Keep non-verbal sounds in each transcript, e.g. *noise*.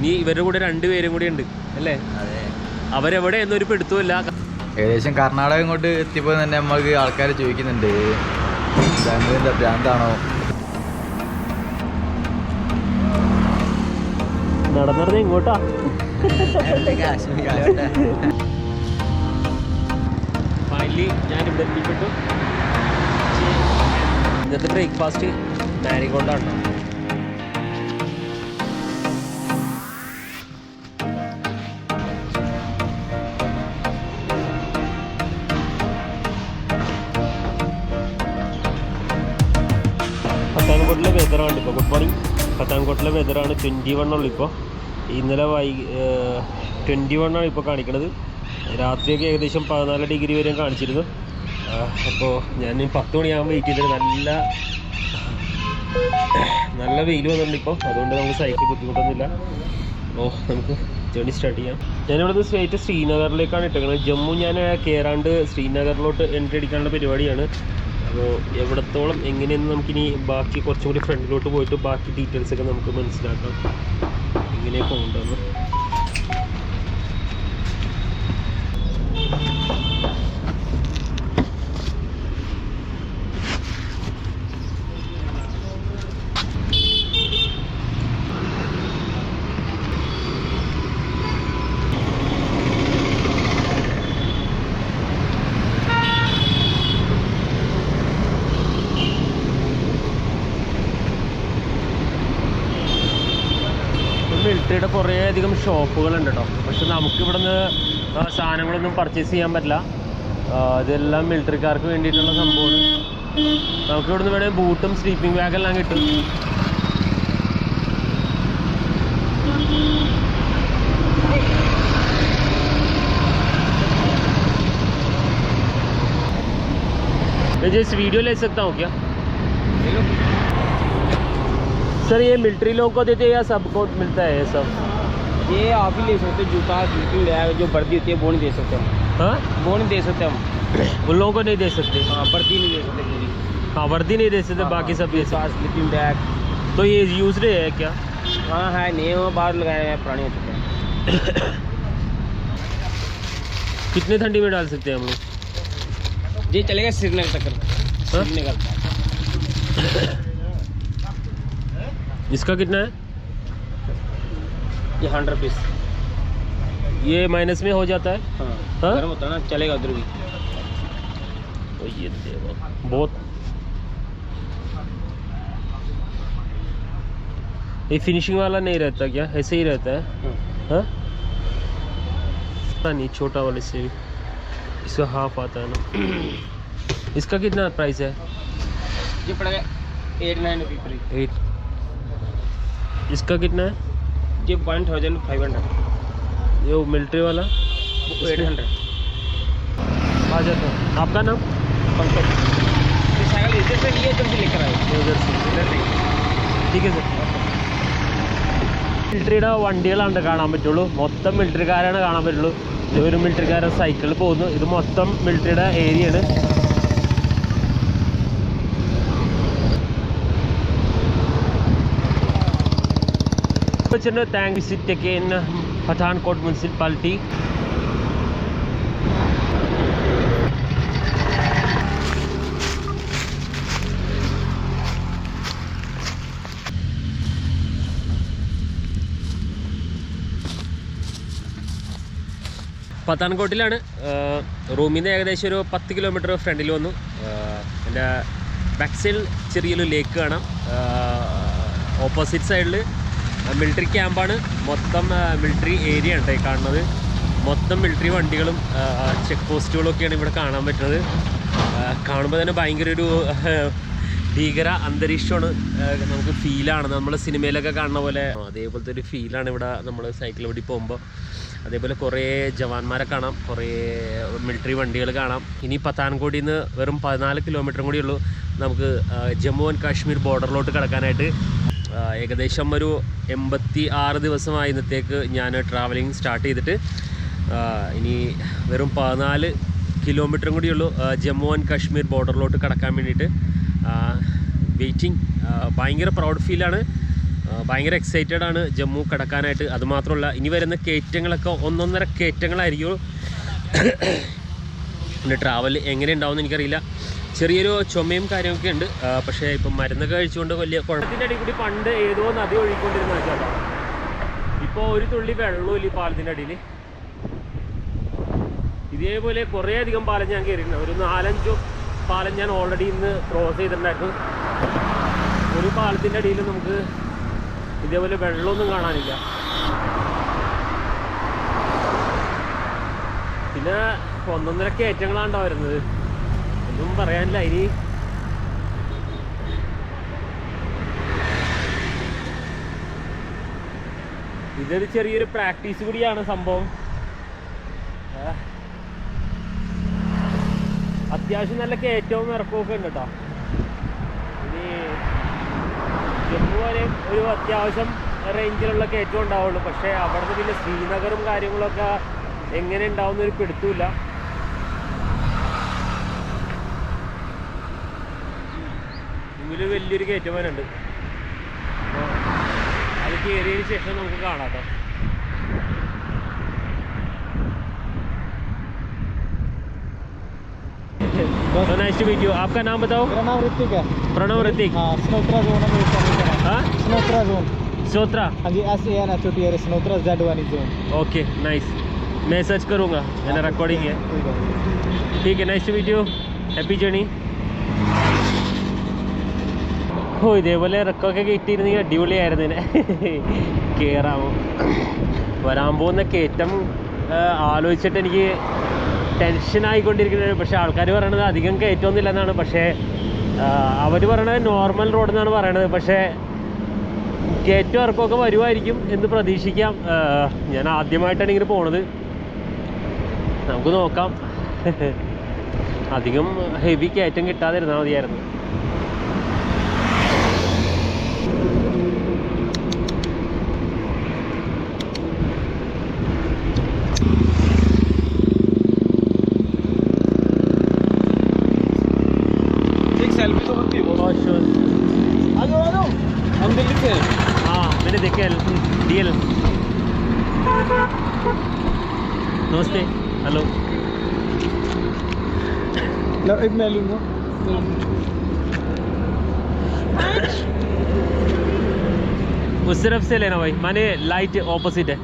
ഇനി ഇവരുടെ കൂടെ രണ്ടുപേരും കൂടി ഉണ്ട് അല്ലേ? അവരെവിടെ എന്നൊരു പെടുത്തുമല്ല ഏകദേശം കർണാടക ഇങ്ങോട്ട് എത്തിയപ്പോൾ തന്നെ നമ്മൾക്ക് ആൾക്കാർ ചോദിക്കുന്നുണ്ട്. ബാംഗ്ലൂരിന്റെ ഭ്രാന്താണോ? നടന്നിരുന്ന ഇങ്ങോട്ടാ. ഫൈനലി ഞാൻ ഇവിടെ എത്തിപ്പെട്ടു. ഇന്നത്തെ ബ്രേക്ക്ഫാസ്റ്റ് മാരിഗോണ്ടാണ് പത്താൻകോട്ടിലെ വെതറാണ് ട്വന്റി വൺ ഇപ്പോൾ ഇന്നലെ വൈ ട്വന്റി വൺ ആണ് ഇപ്പോൾ കാണിക്കുന്നത് രാത്രിയൊക്കെ ഏകദേശം പതിനാല് ഡിഗ്രി വരെയും കാണിച്ചിരുന്നു. അപ്പോൾ ഞാൻ പത്ത് മണിയാകുമ്പോൾ വെയിറ്റ് ചെയ്തിട്ട് നല്ല നല്ല വെയിൽ വന്നിട്ടുണ്ട് ഇപ്പോൾ അതുകൊണ്ട് നമുക്ക് സൈക്കിൾ ബുദ്ധിമുട്ടൊന്നുമില്ല. ഓ നമുക്ക് ജേണി സ്റ്റാർട്ട് ചെയ്യാം. ഞാനിവിടെ നിന്ന് സ്ട്രേറ്റ് ശ്രീനഗറിലേക്കാണ് ഇട്ടേക്കുന്നത് ജമ്മു ഞാൻ കയറാണ്ട് ശ്രീനഗറിലോട്ട് എൻട്രി അടിക്കാനുള്ള പരിപാടിയാണ്. അപ്പോൾ എവിടത്തോളം എങ്ങനെയെന്ന് നമുക്കിനി ബാക്കി കുറച്ചും കൂടി ഫ്രണ്ടിലോട്ട് പോയിട്ട് ബാക്കി ഡീറ്റെയിൽസൊക്കെ നമുക്ക് മനസ്സിലാക്കാം. എങ്ങനെയൊക്കെ ഉണ്ടെന്ന് മിലിറ്ററിയുടെ കുറേ അധികം ഷോപ്പുകളുണ്ട് കേട്ടോ പക്ഷെ നമുക്ക് ഇവിടുന്ന് ആ, സാധനങ്ങളൊന്നും പർച്ചേസ് ചെയ്യാൻ പറ്റില്ല ആ, ഇതെല്ലാം മിലിറ്ററിക്കാർക്ക് വേണ്ടിയിട്ടുള്ള സംഭവമാണ് നമുക്ക് ഇവിടുന്ന് വേണമെങ്കിൽ ബൂട്ടും സ്ലീപ്പിംഗ് ബാഗെല്ലാം കിട്ടും मैं जैसे वीडियो ले सकता हूँ क्या सर ये मिलिट्री लोगों को देते हैं या सबको मिलता है ये सब? ये आप ही ले सकते हो जूता बैग जो वर्दी होती है वो नहीं दे सकते हम। हाँ? वो नहीं दे सकते हम। उन लोगों को नहीं दे सकते? हाँ वर्दी नहीं दे सकते पूरी। हाँ वर्दी नहीं दे सकते बाकी सब ये जूता स्लीपिंग बैग तो ये यूज़ है क्या? हाँ है नहीं हो बाहर लगाए हैं पुराने हो चुके हैं। कितने ठंडी में डाल सकते हैं हम लोग? ये चलेगा श्रीनगर तक। हाँ? श्रीनगर इसका कितना है? ये हंड्रेड रुपीज़ ये माइनस में हो जाता है। हाँ हाँ? गर्म होता है ना चलेगा उधर भी। तो ये बहुत। ये फिनिशिंग वाला नहीं रहता क्या? ऐसे ही रहता है? हाँ। हाँ? नहीं छोटा वाले से भी। इसका हाफ़ आता है ना। *clears throat* इसका कितना प्राइस है? ये पड़ेगा एट नाइन रुपी एट इसका कितना है ये वन थाउजेंड फाइव हंड्रेड ये वो मिलिट्री वाला एट हंड्रेड आ जाता है आपका नाम पंकज ये साइकिल इधर से लिए जल्दी लेकर आए ये उधर से इधर से ठीक है सर മിലിറ്ററിയുടെ വണ്ടികളാണ് കാണാൻ പറ്റുള്ളൂ മൊത്തം മിലിറ്ററിക്കാരാണ് കാണാൻ പറ്റുള്ളൂ ഇത് ഒരു മിലിറ്ററിക്കാരൻ സൈക്കിളിൽ പോകുന്നു ഇത് മൊത്തം മിലിറ്ററിയുടെ ഏരിയയാണ് വെച്ചിട്ടുണ്ട് thank visit again Pathankot municipality പത്താൻകോട്ടിലാണ് റൂമിൽ നിന്ന് ഏകദേശം ഒരു പത്ത് കിലോമീറ്റർ ഫ്രണ്ടിൽ വന്നു. എന്റെ ബാക്ക് ചെറിയൊരു ലേക്ക് കാണാം. ഓപ്പോസിറ്റ് സൈഡിൽ മിലിറ്ററി ക്യാമ്പാണ് മൊത്തം മിലിറ്ററി ഏരിയ ഉണ്ട് കാണുന്നത്. മൊത്തം മിലിറ്ററി വണ്ടികളും ചെക്ക് പോസ്റ്റുകളും ഒക്കെയാണ് ഇവിടെ കാണാൻ പറ്റുന്നത്. കാണുമ്പോൾ തന്നെ ഭയങ്കര ഒരു ഭീകര അന്തരീക്ഷമാണ് നമുക്ക് ഫീലാണ് നമ്മൾ സിനിമയിലൊക്കെ കാണുന്ന പോലെ. അതേപോലത്തെ ഒരു ഫീലാണ് ഇവിടെ നമ്മൾ സൈക്കിൾ ഓടി പോകുമ്പോൾ അതേപോലെ കുറേ ജവാന്മാരെ കാണാം കുറേ മിലിറ്ററി വണ്ടികൾ കാണാം. ഇനി പത്താൻകോടിയിൽ നിന്ന് വെറും പതിനാല് കിലോമീറ്ററും കൂടി ഉള്ളൂ. നമുക്ക് ജമ്മു ആൻഡ് കാശ്മീർ ബോർഡറിലോട്ട് കിടക്കാനായിട്ട് ഏകദേശം ഒരു എൺപത്തി ആറ് ദിവസമായി ഇന്നത്തേക്ക് ഞാൻ ട്രാവലിംഗ് സ്റ്റാർട്ട് ചെയ്തിട്ട്. ഇനി വെറും പതിനാല് കിലോമീറ്ററും കൂടിയുള്ളൂ ജമ്മു ആൻഡ് കാശ്മീർ ബോർഡറിലോട്ട് കടക്കാൻ വേണ്ടിയിട്ട്. വെയിറ്റിംഗ് ഭയങ്കര പ്രൗഡ് ഫീലാണ് ഭയങ്കര എക്സൈറ്റഡ് ആണ് ജമ്മു കടക്കാനായിട്ട്. അതുമാത്രമല്ല ഇനി വരുന്ന കയറ്റങ്ങളൊക്കെ ഒന്നൊന്നര കയറ്റങ്ങളായിരിക്കും. *coughs* ട്രാവൽ എങ്ങനെ ഉണ്ടാവുമെന്ന് എനിക്കറിയില്ല. ചെറിയൊരു ചുമയും കാര്യമൊക്കെ ഉണ്ട്. പക്ഷെ ഇപ്പം മരുന്നൊക്കെ കഴിച്ചുകൊണ്ട് വലിയ കുഴപ്പത്തിന്റെ അടിയിൽ കൂടി പണ്ട് ഏതോ നദി ഒഴുകിക്കൊണ്ടിരുന്ന ചേട്ടാ ഇപ്പോൾ ഒരു തുള്ളി വെള്ളവും ഈ പാലത്തിന്റെ അടിയിൽ ഇതേപോലെ കുറേ അധികം പാലം ഞാൻ കയറിയിട്ടുണ്ട് ഒരു നാലഞ്ചോ പാലം ഞാൻ ഓൾറെഡി ഇന്ന് ക്രോസ് ചെയ്തിട്ടുണ്ടായിരുന്നു. ഒരു പാലത്തിന്റെ അടിയിൽ നമുക്ക് ഇതേപോലെ വെള്ളമൊന്നും കാണാനില്ല. പിന്നെ ഒന്നൊന്നര കയറ്റങ്ങളാണ്ടോ വരുന്നത് ഒന്നും പറയാനില്ല ഇനി. ഇതൊരു ചെറിയൊരു പ്രാക്ടീസ് കൂടിയാണ് സംഭവം. അത്യാവശ്യം നല്ല കയറ്റവും ഇറക്കമൊക്കെ ഉണ്ട് കേട്ടോ. ഇനി ഒരു അത്യാവശ്യം റേഞ്ചിലുള്ള കയറ്റം ഉണ്ടാവുള്ളൂ. പക്ഷേ അവിടുന്ന് പിന്നെ ശ്രീനഗറും കാര്യങ്ങളൊക്കെ എങ്ങനെ ഉണ്ടാവുന്ന ഒരു പിടുത്തമില്ല മുമ്പിൽ വലിയൊരു കയറ്റം വരണ്ട് അപ്പോൾ അത് കയറിയതിന് ശേഷം നമുക്ക് കാണാം കേട്ടോ तो नाइस टू मीट यू आपका नाम बताओ मेरा नाम ऋतिक है प्रणव ऋतिक हाँ स्नोत्रा जोन है मेरी फैमिली का नाम हाँ स्नोत्रा जोन सोत्रा हाँ जी S A N H O T R स्नोत्रा Z one zone okay nice मैं सर्च करूँगा मैंने रिकॉर्डिंग है ठीक है nice to meet you happy journey ഓ ഇതേപോലെ റെക്കൊക്കെ കിട്ടിയിരുന്നെങ്കിൽ അടിപൊളിയായിരുന്നേനെ കയറാമോ വരാൻ പോകുന്ന കയറ്റം ആലോചിച്ചിട്ട് എനിക്ക് ടെൻഷൻ ആയിക്കൊണ്ടിരിക്കുന്നത് പക്ഷേ ആൾക്കാർ പറയണത് അധികം കയറ്റമൊന്നുമില്ല എന്നാണ് പക്ഷേ അവർ പറയണത് നോർമൽ റോഡ് എന്നാണ് പറയണത്. പക്ഷേ കയറ്റം ഇറക്കമൊക്കെ വരുമായിരിക്കും എന്ന് പ്രതീക്ഷിക്കാം. ഞാൻ ആദ്യമായിട്ടാണ് ഇങ്ങനെ പോണത്. നമുക്ക് നോക്കാം. അധികം ഹെവി കയറ്റം കിട്ടാതിരുന്നാൽ മതിയായിരുന്നു. नमस्ते। हेलो। एक मैं लूँगा। उस तरफ़ से लेना भाई। माने लाइट ऑपोजिट है।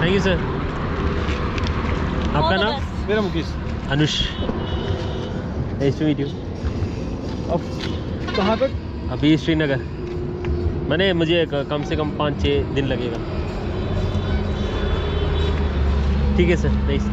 थैंक यू सर आपका नाम? मेरा Mukesh. Anush. Nice to meet you अब कहाँ तक? अभी श्रीनगर। मैंने मुझे कम से कम पाँच छः दिन लगेगा। ठीक है सर नाइस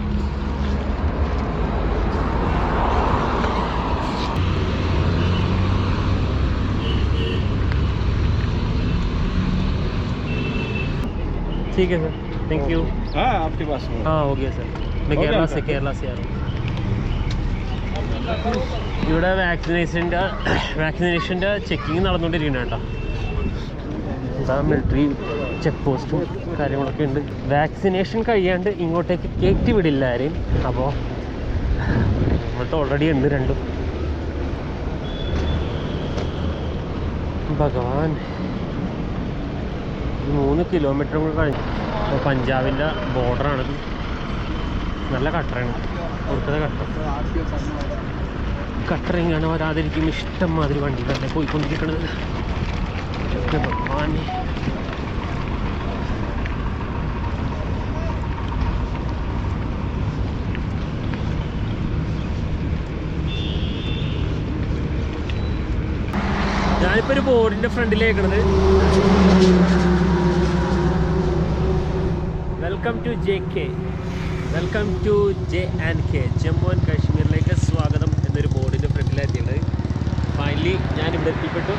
ठीक है सर थैंक यू हाँ आपके पास में हाँ हो गया सर मैं हो गया केरला आपका? से केरला से आ रहा हूँ ഇവിടെ വാക്സിനേഷൻ്റെ വാക്സിനേഷൻ്റെ ചെക്കിങ് നടന്നുകൊണ്ടിരിക്കുന്ന കേട്ടോ എന്താ മിലിറ്ററി ചെക്ക് പോസ്റ്റും കാര്യങ്ങളൊക്കെ ഉണ്ട്. വാക്സിനേഷൻ കഴിയാണ്ട് ഇങ്ങോട്ടേക്ക് കയറ്റി വിടില്ല ആരെയും. അപ്പോൾ ഇങ്ങോട്ട് ഓൾറെഡി ഉണ്ട് രണ്ടും. ഭഗവാൻ. മൂന്ന് കിലോമീറ്റർ കൂടെ കഴിഞ്ഞു. അപ്പോൾ പഞ്ചാബിന്റെ ബോർഡറാണിത് നല്ല കട്ടറാണ്. കൊടുത്തത് കട്ടർ. കട്ടറിങ്ങാണ് വരാതിരിക്കും. ഇഷ്ടം മാതിരി വണ്ടികളല്ലേ പോയിക്കൊണ്ടിരിക്കണത്. എന്റെ ഞാനിപ്പോൾ ഒരു ബോർഡിന്റെ ഫ്രണ്ടിലേക്കണത് welcome to J K welcome to J and K Jammu and കാശ്മീരിലേക്ക് സ്വാഗതം എന്നൊരു ബോർഡിന്റെ ഫ്രണ്ടിലെത്തിയത് ഫൈനലി ഞാൻ ഇവിടെ എത്തിപ്പെട്ടു.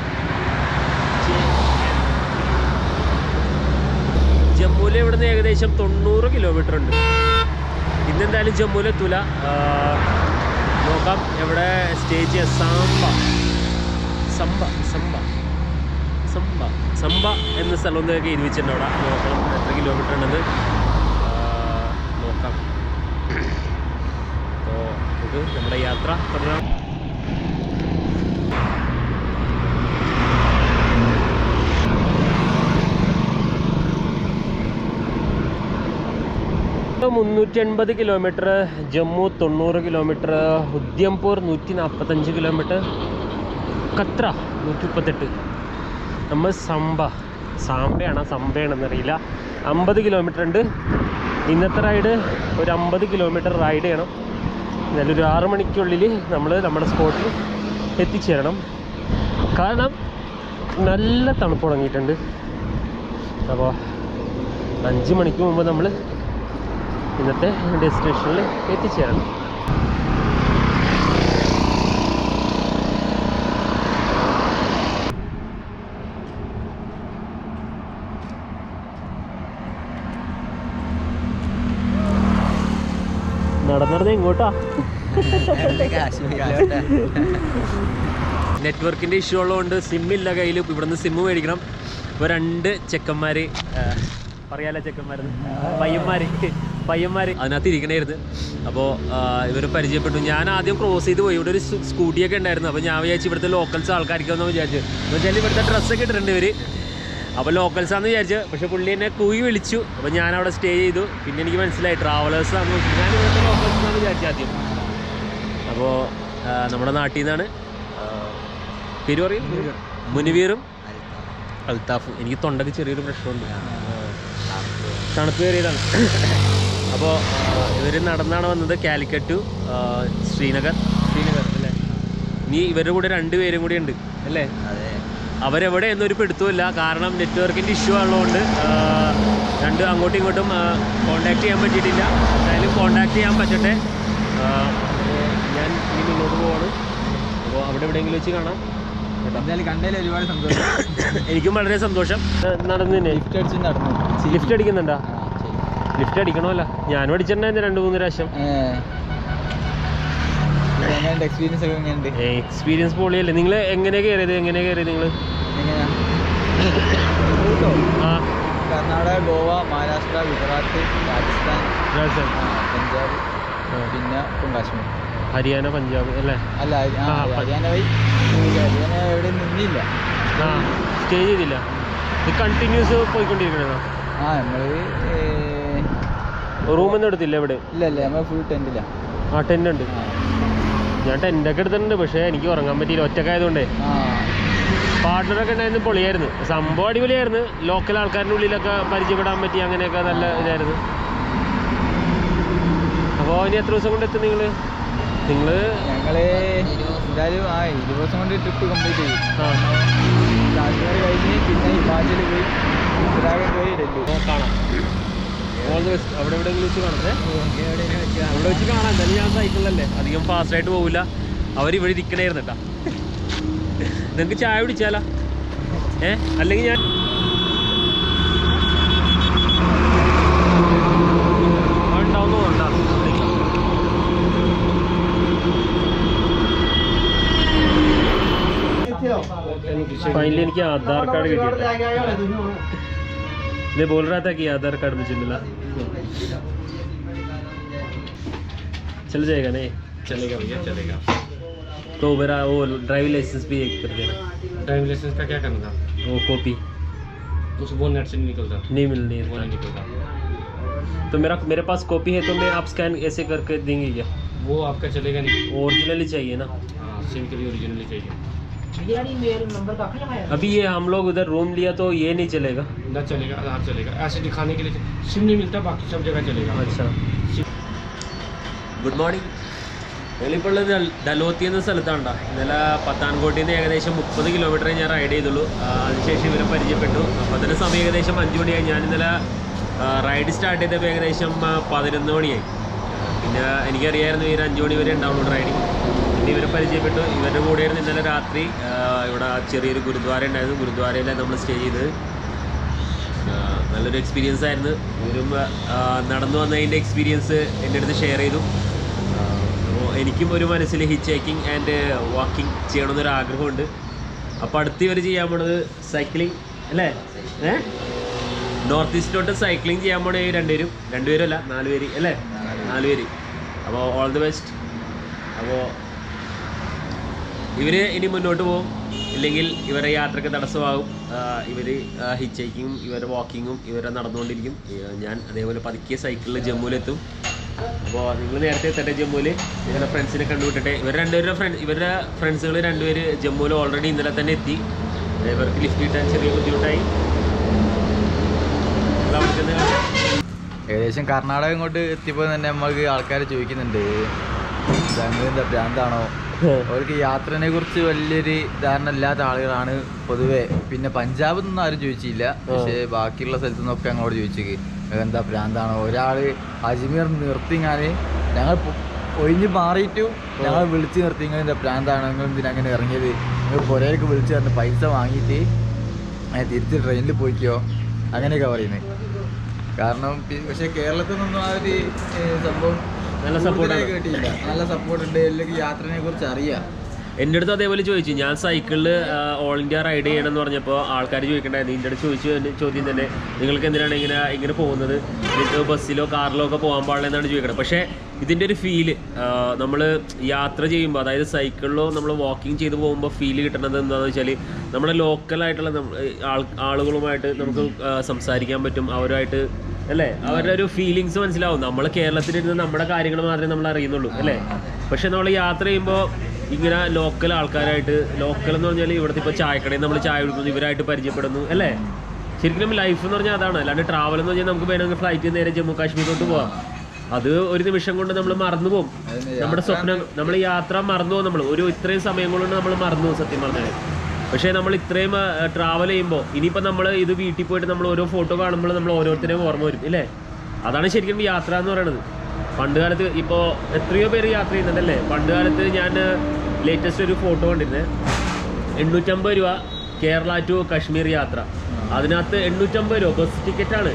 ജമ്മുവിൽ ഇവിടുന്ന് ഏകദേശം തൊണ്ണൂറ് കിലോമീറ്റർ ഉണ്ട്. ഇന്നെന്തായാലും ജമ്മുവിലെത്തൂല. നോക്കാം. എവിടെ സ്റ്റേ ചെയ്യാം. സാമ്പ സമ്പ സമ്പ. സമ്പ. സമ്പ എന്ന സ്ഥലമൊന്നൊക്കെ ഇരുവിച്ചിട്ടുണ്ട് അവിടെ. നോക്കണം എത്ര കിലോമീറ്റർ ഉണ്ടെന്ന്. നോക്കാം. അപ്പോൾ നമുക്ക് നമ്മുടെ യാത്ര. തുടരാം. മുന്നൂറ്റി എൺപത് കിലോമീറ്റർ ജമ്മു തൊണ്ണൂറ് കിലോമീറ്റർ ഉദ്യംപൂർ നൂറ്റി നാൽപ്പത്തഞ്ച് കിലോമീറ്റർ കത്ര നൂറ്റി മുപ്പത്തെട്ട് നമ്മൾ സമ്പ സാമ്പയാണോ സമ്പയാണെന്നറിയില്ല. അമ്പത് കിലോമീറ്റർ ഉണ്ട്. ഇന്നത്തെ റൈഡ് ഒരു അമ്പത് കിലോമീറ്റർ റൈഡ് ചെയ്യണം. എന്നാലും ഒരു ആറ് മണിക്കുള്ളിൽ നമ്മൾ നമ്മുടെ സ്പോട്ടിൽ എത്തിച്ചേരണം. കാരണം നല്ല തണുപ്പ് തുടങ്ങിയിട്ടുണ്ട്. അപ്പോൾ അഞ്ച് മണിക്ക് മുമ്പ് നമ്മൾ ഇന്നത്തെ ഡെസ്റ്റിനേഷനിൽ എത്തിച്ചേരണം. നടന്നിടന്ന് *laughs* നെറ്റ്വർക്കിന്റെ ഇഷ്യൂ ഉള്ളതുകൊണ്ട് സിമ്മില്ല കയ്യിൽ ഇവിടുന്ന് സിമ്മ് മേടിക്കണം. ഇപ്പോൾ രണ്ട് ചെക്കന്മാര് പറയാലോ ചെക്കന്മാര്? പയ്യന്മാര് പയ്യന്മാര്. അതിനകത്ത് ഇരിക്കണായിരുന്നു. അപ്പോൾ ഇവർ പരിചയപ്പെട്ടു. ഞാൻ ആദ്യം ക്രോസ് ചെയ്ത് പോയി. ഇവിടെ ഒരു സ്കൂട്ടിയൊക്കെ ഉണ്ടായിരുന്നു. അപ്പോൾ ഞാൻ വിചാരിച്ചു ഇവിടുത്തെ ലോക്കൽസ് ആൾക്കാർക്കൊന്നും വിചാരിച്ചു. എന്ന് വെച്ചാൽ ഇവിടുത്തെ ഡ്രസ്സൊക്കെ ഇട്ടിട്ടുണ്ട് ഇവർ അപ്പോൾ ലോക്കൽസാന്ന് വിചാരിച്ചു. പക്ഷേ പുള്ളി എന്നെ കൂയി വിളിച്ചു. അപ്പോൾ ഞാൻ അവിടെ സ്റ്റേ ചെയ്തു. പിന്നെ എനിക്ക് മനസ്സിലായി ട്രാവലേഴ്സ് ആണ് ഞാൻ ഇവിടുത്തെ ലോക്കൽസ് എന്നാണ് വിചാരിച്ചു ആദ്യം. അപ്പോൾ നമ്മുടെ നാട്ടിൽ നിന്നാണ് പേര് പറയും? മുനിവീറും അൽത്താഫും എനിക്ക് തൊണ്ടയ്ക്ക് ചെറിയൊരു പ്രശ്നമുണ്ട്. തണുപ്പ് കയറിയതാണ്. അപ്പോൾ ഇവർ നടന്നാണ് വന്നത് കാലിക്കറ്റ് ടു ശ്രീനഗർ. ശ്രീനഗർ അല്ലേ? ഇനി ഇവരുടെ കൂടെ രണ്ട് പേരും കൂടി ഉണ്ട് അല്ലേ? അതെ. അവരെവിടെ എന്നൊരു പിടുത്തമില്ല കാരണം നെറ്റ്വർക്കിന്റെ ഇഷ്യൂ ഉള്ളതുകൊണ്ട് ആ, രണ്ട് അങ്ങോട്ടും ഇങ്ങോട്ടും കോണ്ടാക്ട് ചെയ്യാൻ പറ്റിയിട്ടില്ല. എന്തായാലും കോണ്ടാക്ട് ചെയ്യാൻ പറ്റട്ടെ. ഞാൻ ഇനി മുന്നോട്ട് പോവാണ്. അപ്പോൾ അവിടെ എവിടെയെങ്കിലും വെച്ച് കാണാം. എന്തായാലും കണ്ടതിൽ ഒരുപാട് സന്തോഷം. എനിക്കും വളരെ സന്തോഷം. നടന്നു തന്നെ. ലിഫ്റ്റ് അടിച്ച് നടന്നു. ലിഫ്റ്റ് അടിക്കുന്നുണ്ടോ? ലിഫ്റ്റ് അടിക്കണമല്ല. ഞാൻ അടിച്ചിട്ടുണ്ടായിരുന്നു രണ്ട് മൂന്ന് പ്രാവശ്യം. എക്സ്പീരിയൻസ് പൊളിയല്ലേ. നിങ്ങൾ എങ്ങനെ കയറിയത്? എങ്ങനെ കയറിയത് നിങ്ങൾ എങ്ങനെയാ ആ. കർണാടക ഗോവ മഹാരാഷ്ട്ര ഗുജറാത്ത് രാജസ്ഥാൻ പഞ്ചാബ്. പിന്നെ കാശ്മീർ. ഹരിയാന പഞ്ചാബ് അല്ലേ? അല്ല ഹരിയാന വഴി ഹരിയാന എവിടെ നിന്നില്ല. സ്റ്റേ ചെയ്തില്ല. ഇത് കണ്ടിന്യൂസ് പോയിക്കൊണ്ടിരിക്കണോ ആ നമ്മൾ റൂം റൂമൊന്നും എടുത്തില്ല ഇവിടെ. ഇല്ല ഇല്ല നമ്മൾ ഫുൾ ടെന്റില്ല ആ ടെന്റ് ഉണ്ട്. ഞാൻ ടെന്റൊക്കെ എടുത്തിട്ടുണ്ട് പക്ഷേ എനിക്ക് ഉറങ്ങാൻ പറ്റിയില്ല. ഒറ്റക്കായതുകൊണ്ടേ. ആ. പാർട്ട്ണറൊക്കെ ഉണ്ടായിരുന്നു പൊളിയായിരുന്നു. സംഭവം അടിപൊളിയായിരുന്നു. ലോക്കൽ ആൾക്കാരുടെ ഉള്ളിലൊക്കെ പരിചയപ്പെടാൻ പറ്റി അങ്ങനെയൊക്കെ നല്ല ഇതായിരുന്നു. അപ്പോൾ ഇനി എത്ര ദിവസം കൊണ്ട് എത്തും നിങ്ങൾ നിങ്ങൾ ഞങ്ങൾ എന്തായാലും ആ ഇരുപത് ദിവസം കൊണ്ട് ട്രിപ്പ് കംപ്ലീറ്റ് ചെയ്യും. കാശ്മീർ കഴിഞ്ഞ് പിന്നെ ഹിമാചൽ പോയി ഉത്തരാഖണ്ഡ് പോയി ഡൽഹി. കാണാം. ഓൾ ദ ബെസ്റ്റ് അവിടെ എവിടെയെങ്കിലും വെച്ച് കാണട്ടെ അവിടെ വെച്ച് കാണാം. എന്തായാലും ഞാൻ സൈക്കിളിലല്ലേ അധികം ഫാസ്റ്റായിട്ട് പോകില്ല അവരിവിടെ ഇരിക്കണായിരുന്നു കേട്ടാ നിങ്ങൾക്ക് ചായ കുടിച്ചാലാ ഏ അല്ലെങ്കിൽ ഞാൻ ആ, ഉണ്ടാവുന്നു ഉണ്ടാ फाइनली എനിക്ക് ആധാർ കാർഡ് കിട്ടിയിട്ടുണ്ട് मैं बोल रहा था कि आधार कार्ड मुझे मिला चल जाएगा नहीं चलेगा भैया चलेगा तो मेरा वो ड्राइविंग लाइसेंस भी एक कर देना ड्राइविंग लाइसेंस का क्या करना था? वो कॉपी तो वो नेट से नहीं निकलता? नहीं मिल नहीं वो नहीं निकलता। तो मेरा मेरे पास कॉपी है तो मैं आप स्कैन ऐसे करके देंगे क्या? वो आपका चलेगा नहीं। ओरिजिनली चाहिए ना। हाँ सिम के लिए ओरिजिनली चाहिए। अभी ये हम लोग उधर रूम लिया तो ये नहीं चलेगा। ना चलेगा आधार चलेगा। ऐसे दिखाने के लिए सिम नहीं मिलता बाकी सब जगह चलेगा। अच्छा। गुड मॉर्निंग ഞങ്ങളിപ്പോൾ ഉള്ളത് ഡലോത്തി എന്ന സ്ഥലത്താണ് ഇന്നലെ പത്താൻകോട്ടിൽ നിന്ന് ഏകദേശം മുപ്പത് കിലോമീറ്ററേ ഞാൻ റൈഡ് ചെയ്തുള്ളൂ. അതിനുശേഷം ഇവരെ പരിചയപ്പെട്ടു. അപ്പോൾ തന്നെ സമയം ഏകദേശം അഞ്ച് മണിയായി. ഞാൻ ഇന്നലെ റൈഡ് സ്റ്റാർട്ട് ചെയ്തപ്പോൾ ഏകദേശം പതിനൊന്ന് മണിയായി. പിന്നെ എനിക്കറിയായിരുന്നു ഇവർ അഞ്ച് മണി വരെ ഉണ്ടാവുള്ളൂ റൈഡിങ് പിന്നെ ഇവരെ പരിചയപ്പെട്ടു. ഇവരുടെ കൂടെയായിരുന്നു ഇന്നലെ രാത്രി. ഇവിടെ ചെറിയൊരു ഗുരുദ്വാര ഉണ്ടായിരുന്നു. ഗുരുദ്വാരയിലാണ് നമ്മൾ സ്റ്റേ ചെയ്തത്. നല്ലൊരു എക്സ്പീരിയൻസ് ആയിരുന്നു. ഇവരും നടന്നു വന്നതിന്റെ എക്സ്പീരിയൻസ് എന്റെ അടുത്ത് ഷെയർ ചെയ്തു. എനിക്കും ഒരു മനസ്സിൽ ഹിച്ച് ഹൈക്കിംഗ് ആൻഡ് വാക്കിംഗ് ചെയ്യണമെന്നൊരു ആഗ്രഹമുണ്ട്. അപ്പോൾ അടുത്ത് ഇവർ ചെയ്യാൻ പോണത് സൈക്ലിംഗ് അല്ലേ? ഏ? നോർത്ത് ഈസ്റ്റിലോട്ട് സൈക്ലിംഗ് ചെയ്യാൻ പോണേ രണ്ടുപേരും രണ്ടുപേരും. അല്ല നാലുപേര് അല്ലേ? നാലുപേര്. അപ്പോൾ ഓൾ ദി ബെസ്റ്റ് അപ്പോൾ ഇവർ ഇനി മുന്നോട്ട് പോകും ഇല്ലെങ്കിൽ ഇവരെ യാത്രയ്ക്ക് തടസ്സമാകും. ഇവർ ഹിച്ചൈക്കിങ്ങും ഇവരുടെ വാക്കിങ്ങും ഇവരെ നടന്നുകൊണ്ടിരിക്കും. ഞാൻ അതേപോലെ പതുക്കിയ സൈക്കിളിൽ ജമ്മുവിലെത്തും. അപ്പോൾ നിങ്ങൾ നേരത്തെ എത്തട്ടെ ജമ്മുവിൽ നിങ്ങളുടെ ഫ്രണ്ട്സിനെ കണ്ടുവിട്ടെ ഇവർ രണ്ടുപേരുടെ ഫ്രണ്ട് ഇവരുടെ ഫ്രണ്ട്സുകൾ രണ്ടുപേര് ജമ്മുവിൽ ഓൾറെഡി ഇന്നലെ തന്നെ എത്തി. ഇവർക്ക് ലിഫ്റ്റ് കിട്ടാൻ ചെറിയ ബുദ്ധിമുട്ടായി. ഏകദേശം കർണാടക ഇങ്ങോട്ട് എത്തിയപ്പോൾ തന്നെ നമ്മൾക്ക് ആൾക്കാർ ചോദിക്കുന്നുണ്ട്. ഭ്രാന്താണോ? അവർക്ക് യാത്രനെ കുറിച്ച് വലിയൊരു ധാരണ ഇല്ലാത്ത ആളുകളാണ് പൊതുവെ. പിന്നെ പഞ്ചാബിൽ നിന്നും ആരും ചോദിച്ചില്ല. പക്ഷേ ബാക്കിയുള്ള സ്ഥലത്തു നിന്നൊക്കെ ഞങ്ങളോട് ചോദിച്ചേക്ക്. എന്താ പ്രാന്താണ് ഒരാൾ അജ്മീർ നിർത്തിങ്ങാന് ഞങ്ങൾ ഒഴിഞ്ഞ് മാറിയിട്ടു ഞങ്ങൾ വിളിച്ചു നിർത്തി എന്താ പ്രാന്താണ് നിങ്ങൾ എന്തിനാ അങ്ങനെ ഇറങ്ങിയത്? നിങ്ങൾ പുരയിലേക്ക് വിളിച്ചു പറഞ്ഞ് പൈസ വാങ്ങിയിട്ട് തിരിച്ച് ട്രെയിനിൽ പോയിക്കോ? അങ്ങനെയൊക്കെ പറയുന്നത് കാരണം പക്ഷെ കേരളത്തിൽ നിന്നും ആ ഒരു സംഭവം നല്ല സപ്പോർട്ട് കേട്ടില്ല നല്ല സപ്പോർട്ട് ഉണ്ട്. എല്ലാവർക്കും യാത്രനെ കുറിച്ച് അറിയാം. എന്റെ അടുത്ത് അതേപോലെ ചോദിച്ചു. ഞാൻ സൈക്കിളിൽ ഓൾ ഇന്ത്യ റൈഡ് ചെയ്യണം എന്ന് പറഞ്ഞപ്പോൾ ആൾക്കാർ ചോദിക്കണ്ടായിരുന്നു. എന്റെ അടുത്ത് ചോദിച്ചു ചോദ്യം തന്നെ. നിങ്ങൾക്ക് എന്തിനാണ് ഇങ്ങനെ ഇങ്ങനെ പോകുന്നത്? നിങ്ങൾക്ക് ബസ്സിലോ കാറിലോ ഒക്കെ പോകാൻ പാടില്ല എന്നാണ് ചോദിക്കുന്നത് പക്ഷേ ഇതിന്റെ ഒരു ഫീൽ നമ്മൾ യാത്ര ചെയ്യുമ്പോൾ അതായത് സൈക്കിളിലോ നമ്മൾ വാക്കിംഗ് ചെയ്ത് പോകുമ്പോൾ ഫീൽ കിട്ടുന്നത് എന്താണെന്ന് വെച്ചാൽ നമ്മുടെ ലോക്കലായിട്ടുള്ള ആളുകളുമായിട്ട് നമുക്ക് സംസാരിക്കാൻ പറ്റും. അവരുമായിട്ട് അല്ലേ? അവരുടെ ഒരു ഫീലിങ്സ് മനസ്സിലാവും. നമ്മൾ കേരളത്തിലിരുന്ന് നമ്മുടെ കാര്യങ്ങൾ മാത്രമേ നമ്മൾ അറിയുന്നുള്ളൂ അല്ലേ? പക്ഷെ നമ്മൾ യാത്ര ചെയ്യുമ്പോൾ ഇങ്ങനെ ലോക്കൽ ആൾക്കാരായിട്ട് ലോക്കൽ എന്ന് പറഞ്ഞാൽ ഇവിടുത്തെ ഇപ്പോൾ ചായക്കടയിൽ നമ്മൾ ചായ കുടിക്കുന്നു ഇവരായിട്ട് പരിചയപ്പെടുന്നു അല്ലേ? ശരിക്കും ലൈഫ് എന്ന് പറഞ്ഞാൽ അതാണ്. അല്ലാണ്ട് ട്രാവൽ എന്ന് പറഞ്ഞാൽ നമുക്ക് വേണമെങ്കിൽ ഫ്ലൈറ്റ് നേരെ ജമ്മു കാശ്മീരിലോട്ട് പോവാം. അത് ഒരു നിമിഷം കൊണ്ട് നമ്മൾ മറന്നു പോകും. നമ്മുടെ സ്വപ്നം നമ്മൾ യാത്ര മറന്നു പോകും നമ്മൾ ഒരു ഇത്രയും സമയം കൊണ്ട് നമ്മൾ മറന്നു പോകും സത്യം പറഞ്ഞാൽ പക്ഷേ നമ്മൾ ഇത്രയും ട്രാവൽ ചെയ്യുമ്പോൾ ഇനിയിപ്പോൾ നമ്മൾ ഇത് വീട്ടിൽ പോയിട്ട് നമ്മൾ ഓരോ ഫോട്ടോ കാണുമ്പോൾ നമ്മൾ ഓരോരുത്തരെയും ഓർമ്മ വരും ഇല്ലേ? അതാണ് ശരിക്കും യാത്ര എന്ന് പറയുന്നത് പണ്ട് കാലത്ത് ഇപ്പോൾ എത്രയോ പേര് യാത്ര ചെയ്യുന്നുണ്ടല്ലേ? പണ്ട് കാലത്ത് ഞാൻ ലേറ്റസ്റ്റ് ഒരു ഫോട്ടോ കണ്ടിരുന്നത് എണ്ണൂറ്റമ്പത് രൂപ കേരള ടു കാശ്മീർ യാത്ര. അതിനകത്ത് എണ്ണൂറ്റമ്പത് രൂപ ബസ് ടിക്കറ്റാണ്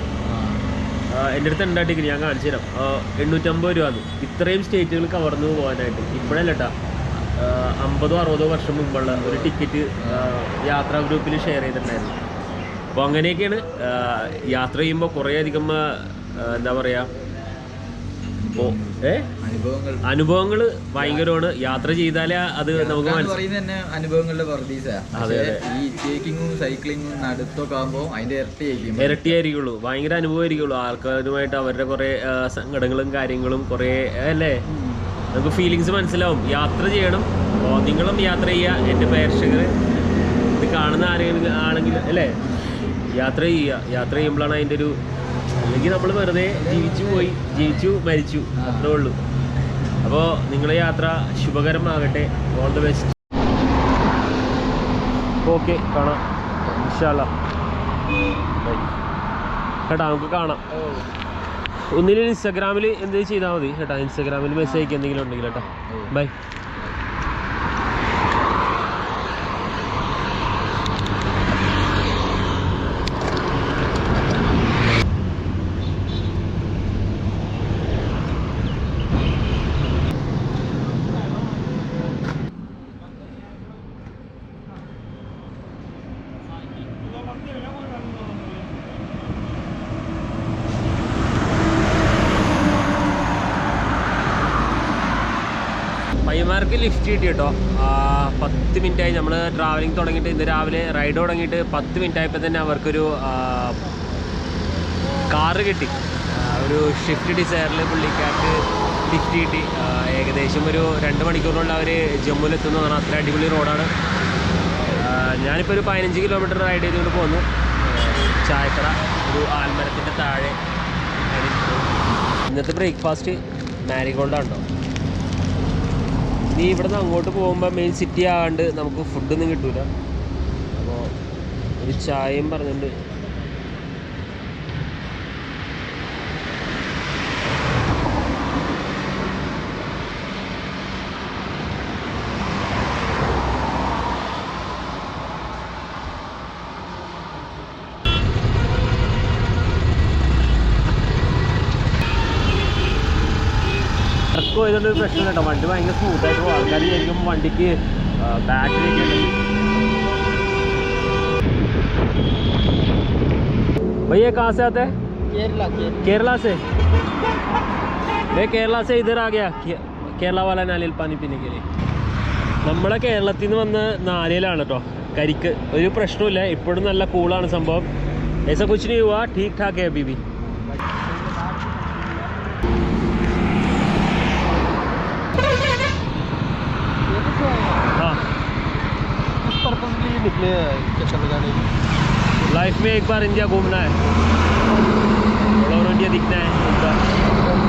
എന്റെ അടുത്ത് ഉണ്ടായിട്ടിരിക്കുന്നത് ഞാൻ കാണിച്ചു തരാം എണ്ണൂറ്റമ്പത് രൂപ ഇത്രയും സ്റ്റേറ്റുകൾ കവർന്നു പോകാനായിട്ട്. ഇപ്പോഴല്ല കേട്ടോ അമ്പതോ അറുപതോ വർഷം മുമ്പുള്ള ഒരു ടിക്കറ്റ് യാത്രാ ഗ്രൂപ്പിൽ ഷെയർ ചെയ്തിട്ടുണ്ടായിരുന്നു. അപ്പോൾ അങ്ങനെയൊക്കെയാണ് യാത്ര ചെയ്യുമ്പോൾ കുറേയധികം അധികം എന്താ പറയുക ഇപ്പോൾ ഏ? അനുഭവങ്ങൾ. അനുഭവങ്ങൾ ഭയങ്കരമാണ്. യാത്ര ചെയ്താലേ അത് നമുക്ക് അനുഭവങ്ങളുടെ ഈ ചേക്കിങ്ങും സൈക്ലിങ്ങും നടത്തൊക്കെ ആകുമ്പോൾ അതിന്റെ ഇരട്ടി ആയിരിക്കും. ഇരട്ടിയായിരിക്കുള്ളൂ ഭയങ്കര അനുഭവമായിരിക്കുള്ളൂ. ആൾക്കാരുമായിട്ട് അവരുടെ കുറെ സങ്കടങ്ങളും കാര്യങ്ങളും കുറെ അല്ലേ? നമുക്ക് ഫീലിങ്സ് മനസ്സിലാവും. യാത്ര ചെയ്യണം. അപ്പോൾ നിങ്ങളും യാത്ര ചെയ്യുക എന്റെ പ്രേക്ഷകർ ഇത് കാണുന്ന ആരെങ്കിലും ആണെങ്കിൽ അല്ലേ? യാത്ര ചെയ്യുക യാത്ര ചെയ്യുമ്പോഴാണ് അതിന്റെ ഒരു അല്ലെങ്കിൽ നമ്മൾ വെറുതെ ജീവിച്ചു പോയി. ജീവിച്ചു മരിച്ചു. അത്രേ ഉള്ളൂ. അപ്പോൾ നിങ്ങളെ യാത്ര ശുഭകരമാകട്ടെ. ഓൾ ദ ബെസ്റ്റ് ഓക്കെ കാണാം. ഇൻഷാല്ല കേട്ടാ നമുക്ക് കാണാം. ഒന്നിലും ഇൻസ്റ്റാഗ്രാമിൽ എന്ത് ചെയ്താൽ മതി കേട്ടോ. ഇൻസ്റ്റാഗ്രാമിൽ മെസ്സേജ് അയക്കുക എന്തെങ്കിലും ഉണ്ടെങ്കിൽ കേട്ടോ. ബൈ ലിഫ്റ്റ് കിട്ടി കേട്ടോ പത്ത് മിനിറ്റ് ആയി നമ്മൾ ട്രാവലിംഗ് തുടങ്ങിയിട്ട് ഇന്ന് രാവിലെ റൈഡ് തുടങ്ങിയിട്ട് പത്ത് മിനിറ്റ് ആയപ്പോൾ തന്നെ അവർക്കൊരു കാറ് കിട്ടി. ഒരു ഷിഫ്റ്റ് ഡിസയറിൽ പുള്ളിക്കാർക്ക് ലിഫ്റ്റ് കിട്ടി. ഏകദേശം ഒരു രണ്ട് മണിക്കൂറിനുള്ള അവർ ജമ്മുവിലെത്തുന്നതാണ് അത്ര അടിപൊളി റോഡാണ് ഞാനിപ്പോൾ ഒരു പതിനഞ്ച് കിലോമീറ്റർ റൈഡ് ചെയ്തുകൊണ്ട് പോന്നു. ചായക്കട ഒരു ആൽമരത്തിന്റെ താഴെ. ഇന്നത്തെ ബ്രേക്ക്ഫാസ്റ്റ് മാരിഗോൾഡാണോ നീ ഇവിടുന്ന് അങ്ങോട്ട് പോകുമ്പോൾ മെയിൻ സിറ്റി ആകാണ്ട് നമുക്ക് ഫുഡൊന്നും കിട്ടൂല. അപ്പോൾ ഒരു ചായയും പറഞ്ഞിട്ടുണ്ട്. ട്രക്ക് പോയതുകൊണ്ട് ഒരു പ്രശ്നം കേട്ടോ വണ്ടി ഭയങ്കര സ്മൂത്തായിട്ട് പോകും ആൾക്കാർ ശരിക്കും വണ്ടിക്ക് ബാറ്ററി ഒക്കെ ഉണ്ട് भैया कहाँ से आते हैं केरला केरला से मैं केरला से इधर आ गया के- केरला वाला नारियल पानी पीने के लिए നമ്മളെ കേരളത്തിൽ നിന്ന് വന്ന് നാലയിലാണ് കേട്ടോ കരിക്ക് ഒരു പ്രശ്നമില്ല ഇപ്പോഴും നല്ല കൂളാണ് സംഭവം ऐसा कुछ नहीं हुआ ठीक ठाक है अभी भी पर्पज के लिए निकले चक्कर लगाने लाइफ में एक बार इंडिया घूमना है ऑल ओवर इंडिया दिखना है एक बार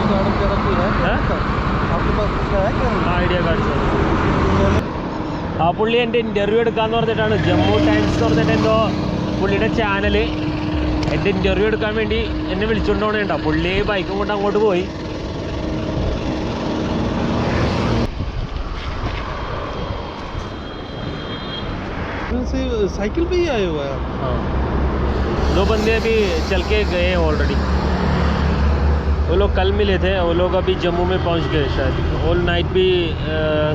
कार्ड वगैरह कोई है हाँ? आपके पास कुछ है क्या ഐഡിയ കാർഡ്സ് ആ പുള്ളി എൻ്റെ ഇൻ്റർവ്യൂ എടുക്കാന്ന് പറഞ്ഞിട്ടാണ് ജമ്മു ടൈംസ് എന്ന് പറഞ്ഞിട്ട് എന്തോ പുള്ളിയുടെ ചാനല് എൻ്റെ ഇൻ്റർവ്യൂ എടുക്കാൻ വേണ്ടി എന്നെ വിളിച്ചുകൊണ്ട് പോകണേണ്ട പുള്ളി ബൈക്കും കൊണ്ട് അങ്ങോട്ട് പോയി से साइकिल पे ही आए हुआ है आप हाँ दो बंदे अभी चल के गए हैं ऑलरेडी वो लोग कल मिले थे वो लोग अभी जम्मू में पहुंच गए शायद ऑल नाइट भी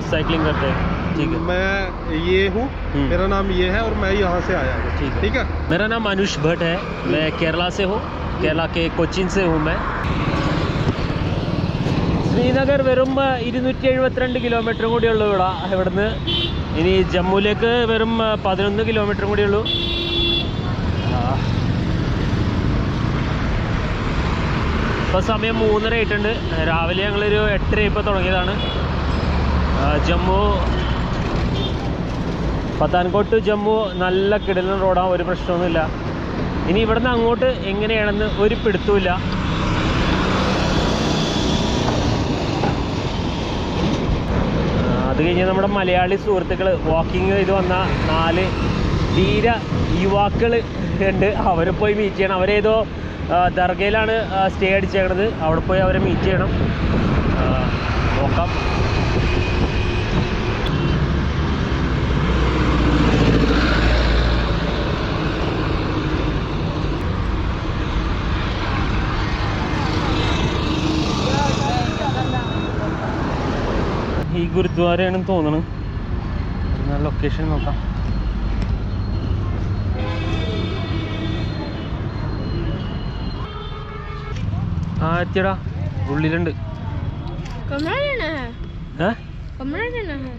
साइकिलिंग करते हैं ठीक है मैं ये हूँ हम्म। मेरा नाम ये है और मैं यहाँ से आया हूँ ठीक है। ठीक है मेरा नाम अनुष भट्ट है मैं केरला से हूँ केरला के कोचिन से हूँ मैं ശ്രീനഗർ വെറും ഇരുന്നൂറ്റി എഴുപത്തിരണ്ട് കിലോമീറ്റർ കൂടി ഉള്ളൂ ഇവിടെ ഇവിടുന്ന് ഇനി ജമ്മുവിലേക്ക് വെറും പതിനൊന്ന് കിലോമീറ്റർ കൂടി ഉള്ളൂ. ഇപ്പോൾ സമയം മൂന്നര ആയിട്ടുണ്ട്. രാവിലെ ഞങ്ങളൊരു എട്ടര ഇപ്പൊ തുടങ്ങിയതാണ്. ജമ്മു പത്താൻകോട്ട് ടു ജമ്മു നല്ല കിടലൻ റോഡാണ് ഒരു പ്രശ്നമൊന്നുമില്ല. ഇനി ഇവിടുന്ന് അങ്ങോട്ട് എങ്ങനെയാണെന്ന് ഒരു പിടുത്തമില്ല അത് കഴിഞ്ഞ് നമ്മുടെ മലയാളി സുഹൃത്തുക്കൾ വാക്കിംഗ് ചെയ്ത് വന്ന നാല് ധീര യുവാക്കൾ ഉണ്ട്. അവരെ പോയി മീറ്റ് ചെയ്യണം. അവരേതോ ദർഗയിലാണ് സ്റ്റേ അടിച്ചേക്കണത്. അവിടെ പോയി അവരെ മീറ്റ് ചെയ്യണം. നോക്കാം. ഗുരുദ്വാരയാണെന്ന് തോന്നുന്നു ഞാൻ ലൊക്കേഷൻ നോക്കാം ആ എത്തിയടാ ഉള്ളിലുണ്ട് कमरा लेना है ഏ कमरा लेना है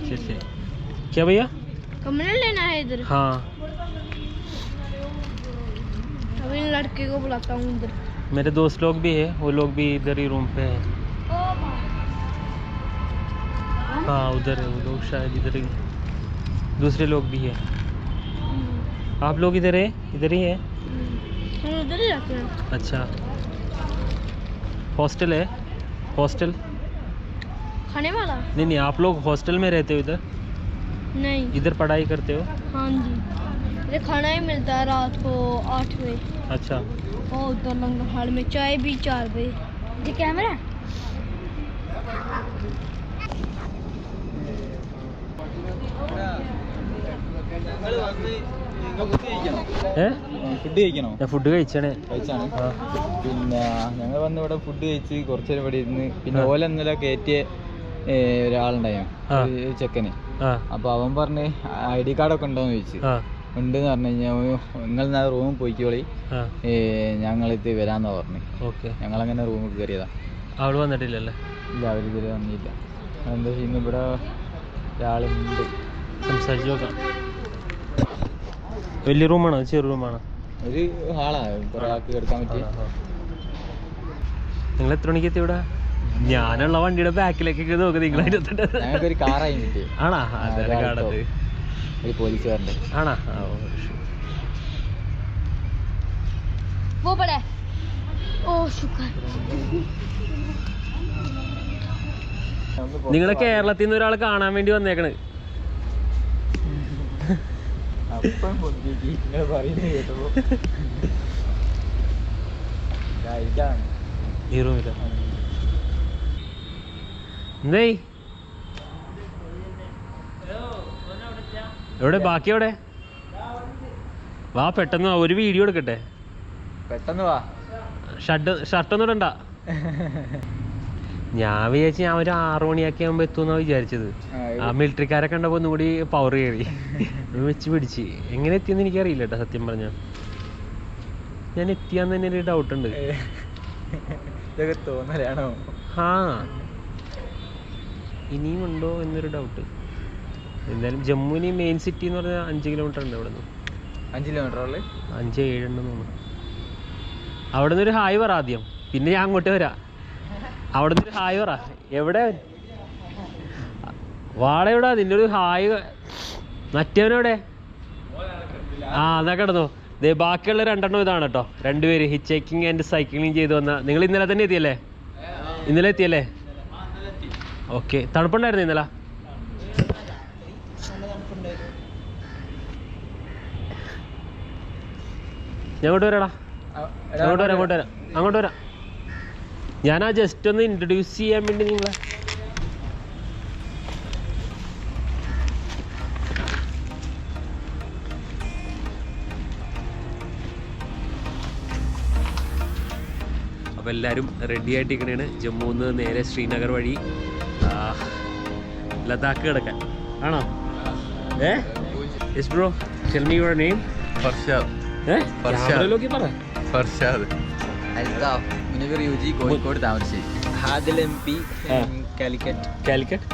ശരി ശരി ക്യാ ഭയ്യ कमरा लेना है इधर हाँ अभी इन लड़के को बुलाता हूँ इधर मेरे दोस्त लोग भी है वो लोग भी इधर ही रूम पे है हाँ उधर है वो लोग शायद इधर ही दूसरे लोग भी है। आप लोग इधर है? इधर ही है? उधर ही रहते हैं। अच्छा। हॉस्टल है? हॉस्टल? खाने वाला? नहीं नहीं आप लोग हॉस्टल में रहते हो इधर? नहीं। इधर पढ़ाई करते हो? हाँ जी। इधर खाना ही मिलता है रात को आठ बजे। अच्छा। और उधर लंगर हाल में चाय भी चार बजे। ये कैमरा ഞാൻ ഫുഡ് കഴിച്ചാണ്. കഴിച്ചാണ്. പിന്നെ ഞങ്ങൾ വന്ന് ഇവിടെ ഫുഡ് കഴിച്ച് കുറച്ചേരം ഇവിടെ ഇരുന്ന് പിന്നെ ഓല ഇന്നലെ കയറ്റിയ ഒരാളുണ്ടായി. ഒരാളുണ്ടായിരുന്നു ചെക്കന്. അപ്പൊ അവൻ പറഞ്ഞ് ഐ ഡി കാർഡൊക്കെ ഉണ്ടോന്ന് ചോദിച്ചു. ഉണ്ട് എന്ന് പറഞ്ഞു കഴിഞ്ഞാൽ നിങ്ങൾ റൂമിൽ പോയിക്കോളി. ഞങ്ങളിത് വരാന്നാ പറഞ്ഞു. ഞങ്ങൾ അങ്ങനെ റൂമിൽ കയറിയതാ. അവൾ വന്നിട്ടില്ലല്ലേ? ഇല്ല അവർ ഇതുവരെ വന്നില്ല. എന്താ ഇന്നിവിടെ ഒരാളുണ്ട്. സംസാരിച്ച് നോക്കാം വലിയ റൂമാണോ ചെറു റൂമാണോ ഒരു ഹാളാണ് എടുക്കാൻ നിങ്ങൾ എത്ര മണിക്ക് എത്തി ഇവിടെ ഞാനുള്ള വണ്ടിയുടെ ബാക്കിലേക്കൊക്കെ നോക്കുന്നത് നിങ്ങളായിട്ട് ഒരു ആണാ? ആണാ നിങ്ങളെ കേരളത്തിൽ നിന്ന് ഒരാളെ കാണാൻ വേണ്ടി വന്നേക്കണ്. അപ്പം പൊന്തിക്ക് ഇങ്ങനെ പറയുന്നത് കേട്ടപ്പോ. ഇതാണ്. ഈ റൂമില. എന്തേ എവിടെ? ബാക്കി എവിടെ? വാ പെട്ടെന്ന് വാ, ഒരു വീഡിയോ എടുക്കട്ടെ. പെട്ടെന്ന് വാ. ഷർട്ട് ഷർട്ടൊന്നും ഇടണ്ട. *laughs* ഞാൻ വിചാരിച്ചു ഞാൻ ഒരു ആറു മണിയൊക്കെ ആകുമ്പോ എത്തുമെന്നാ വിചാരിച്ചത്. ആ, ആ ഉണ്ടപ്പോ കണ്ടപ്പോ ഒന്നും കൂടി പവർ കയറി. *laughs* വെച്ച് പിടിച്ച്. എങ്ങനെ എത്തിയെന്ന് എനിക്കറിയില്ല കേട്ടോ സത്യം പറഞ്ഞ. ഞാൻ എത്തിയാന്ന് തന്നെ ഒരു ഡൗട്ട് ഉണ്ട്. തോന്നലാണോ? ആ ഇനിയും ഉണ്ടോ എന്നൊരു ഡൗട്ട് എന്തായാലും ജമ്മുവിന് മെയിൻ സിറ്റി എന്ന് പറഞ്ഞാൽ അഞ്ച് കിലോമീറ്റർ ഉണ്ട് അവിടെ നിന്ന് അഞ്ച് കിലോമീറ്റർ അഞ്ച് തോന്നുന്നു. അവിടെ നിന്ന് ഒരു ഹായ് പറ ആദ്യം. പിന്നെ ഞാൻ അങ്ങോട്ട് വരാം. അവിടെ നിന്ന് ഒരു ഹായ് പറ. എവിടെ? വാട എവിടെ നിന്റെ ഒരു ഹായ് മറ്റവനെവിടെ? ആ എന്നാ കിടന്നു. ദേ ബാക്കിയുള്ള രണ്ടെണ്ണം ഇതാണ് കേട്ടോ. രണ്ടുപേര് ഹിച്ചേക്കിംഗ് ആൻഡ് സൈക്ലിങ് ചെയ്തു വന്ന നിങ്ങൾ ഇന്നലെ തന്നെ എത്തിയല്ലേ? ഇന്നലെ എത്തിയല്ലേ? ഓക്കെ. തണുപ്പുണ്ടായിരുന്നു ഇന്നലെ? ഞാൻ അങ്ങോട്ട് വരാടാ. അങ്ങോട്ട് വരാം അങ്ങോട്ട് വരാം. അങ്ങോട്ട് വരാം. ഞാൻ ആ ജസ്റ്റ് ഒന്ന് ഇൻട്രൊഡ്യൂസ് ചെയ്യാൻ വേണ്ടി നിങ്ങളെ. അപ്പോൾ എല്ലാവരും റെഡി ആയിട്ടിരിക്കണേണ്. ജമ്മുന്ന് നിന്ന് നേരെ ശ്രീനഗർ വഴി ലഡാക്ക് കിടക്കാൻ. ആണോ? ഏ? Yes bro tell me your name Farshad. ഏ? Farshad. Farshad. Althaf Munavar U G Kozhikode Thamarassery Hadil M P Calicut. Calicut?